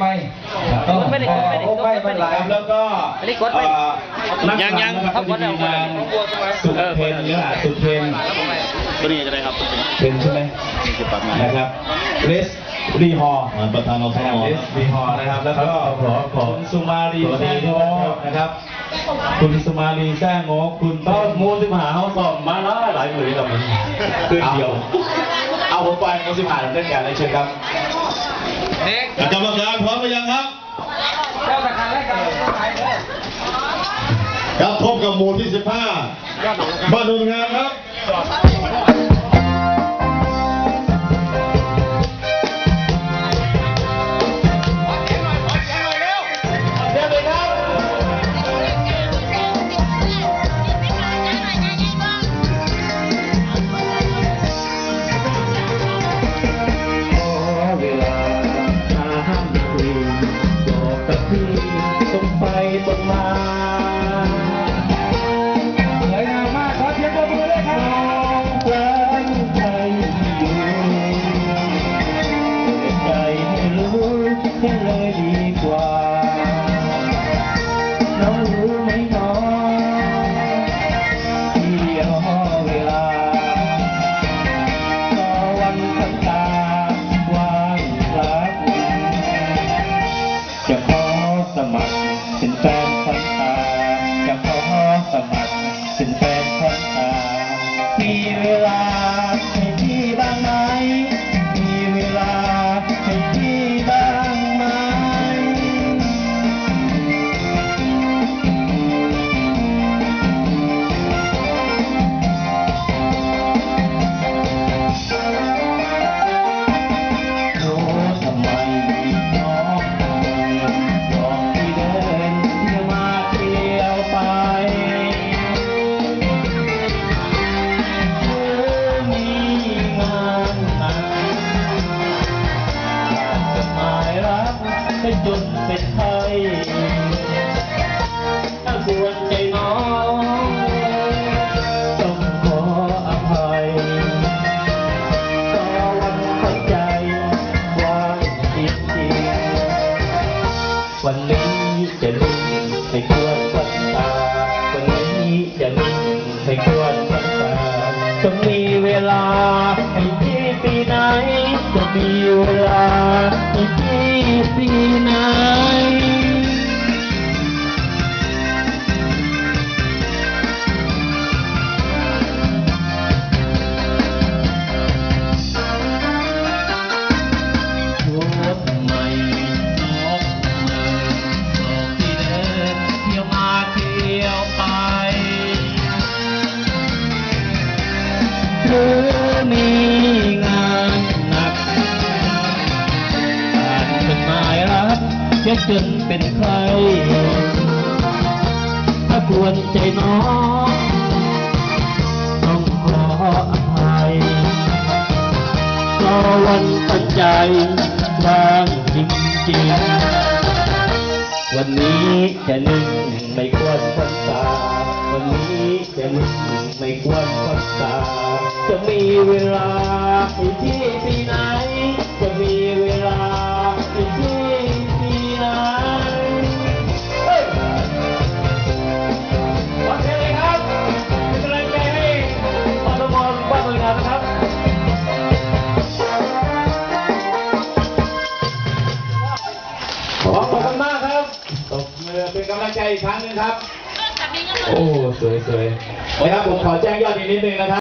ไม่ต้องไม่ได้ไม่ได้ไม่เป็นไรครับแล้วก็อันนี้กดไหมเอ่อนักยังยังนะครับครับก็จะมีงานสุดเพนเนี่ยสุดเพนตัวนี้จะได้ครับเพนใช่ไหมจะปรับมานะครับเรสรีฮอร์ประธานอสมเรสรีฮอร์นะครับ แล้วก็คุณสุมาลีแซ่งโงนะครับคุณสุมาลีแซ่งโงคุณต้นมูสิมหาเขาสอบมาแล้วหลายหมื่นกับมันคืนเดียว เอาผมไปมูสิมหาเล่นกันเลยเชิญครับ กรรมการพร้อมหรือยังครับเจ้าตะการแรกกันไปเลยครับพบกับหมู่ที่ 15บ้านโนนงามครับ ตรงไปตรงมา กให้จนเป็นไทยถ้าควรใจน้องต้องขออภัยก็วันเข้าใจว่าจริงจริงวันนี้จะนิ่งไม่ควรวันตา วันนี้จะนิ่งไม่ควรวันตาจะมีเวลาให้พี่ปีไหนจะมีเวลา เช็คจนเป็นใคร ถ้าควรใจน้องต้องขออภัยรอวันตั้งใจวางจริงๆวันนี้จะนิ่งไม่ควรพันตา วันนี้จะนิ่งไม่ควรพันตา จะมีเวลาให้ที่ไหน ขอบคุณมากครับตบมือเป็นกำลังใจอีกครั้งหนึงครับ โอ้ สวยๆนะครับผมขอแจ้งยอดอีกนิดนึงนะครับ